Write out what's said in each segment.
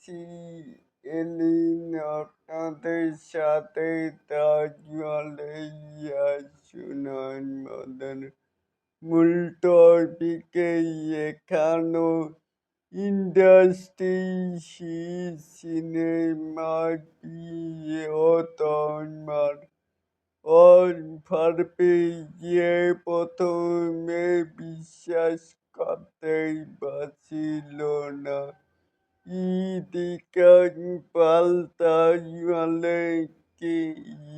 সিএলিন আপনাদের সাথে তাজমহলে ইয়াসুনান মদন। মূল টপিকে এখানো ইন্ডাস্ট্রি সিনেমার ফারপে অনফারপে গিয়ে প্রথমে বিশ্বাস করতেই পারছিল না। ইদিকার পাল্টালে কি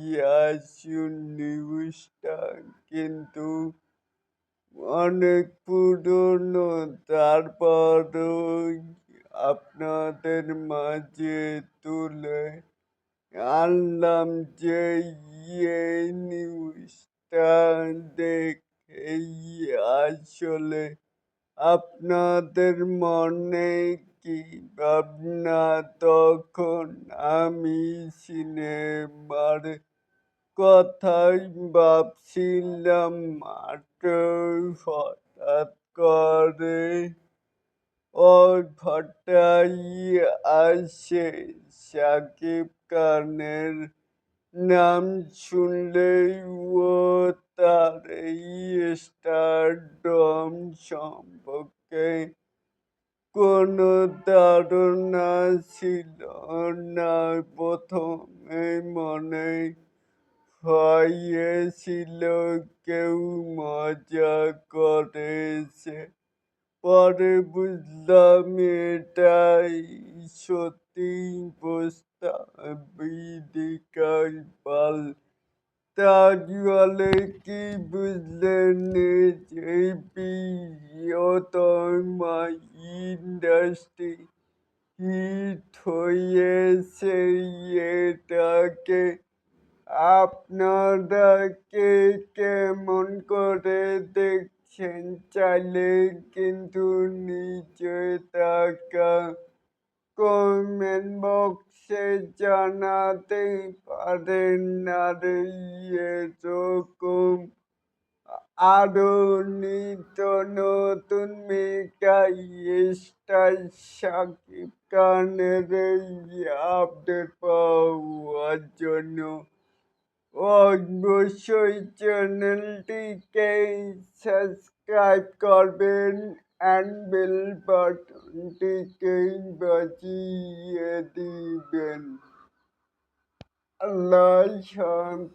ইয়াসুন নিউজটা কিন্তু অনেক পুরনো তারপরও আপনাদের মাঝে তুলে আনলাম যে ইয়ে নিউজটা দেখেই আসলে আপনাদের মনে কি ভাবনা তখন আমি সিনেমার কথাই ভাবছিলাম মাত্র হঠাৎ করে ঘটাই আসে। সাকিব খানের নাম শুনলেই ও তার এই স্টারডম সম্পর্কে কোনো ধারণা ছিল না। প্রথমে মনে হয়েছিল, কেউ মজা করেছে। পরে বুঝলাম এটাই সত্যি প্রস্তাবিদিকার তাজওয়ালে কি বুঝলেন যে প্রিয়তমা ইন্ডাস্ট্রি হিট হয়েছে এটাকে? আপনারা কে কেমন করে দেখছেন? চাইলে কিন্তু নিচে থাকা কমেন্ট বক্সে জানাতে পারেন আর এরকম আরও নিত্য নতুন মেগাই স্টার সাকিব খানের আপডেট পাওয়ার জন্য। অবশ্যই চ্যানেলটিকে সাবস্ক্রাইব করবেন। and will but take bachi partake vachiyati ben. Allah shant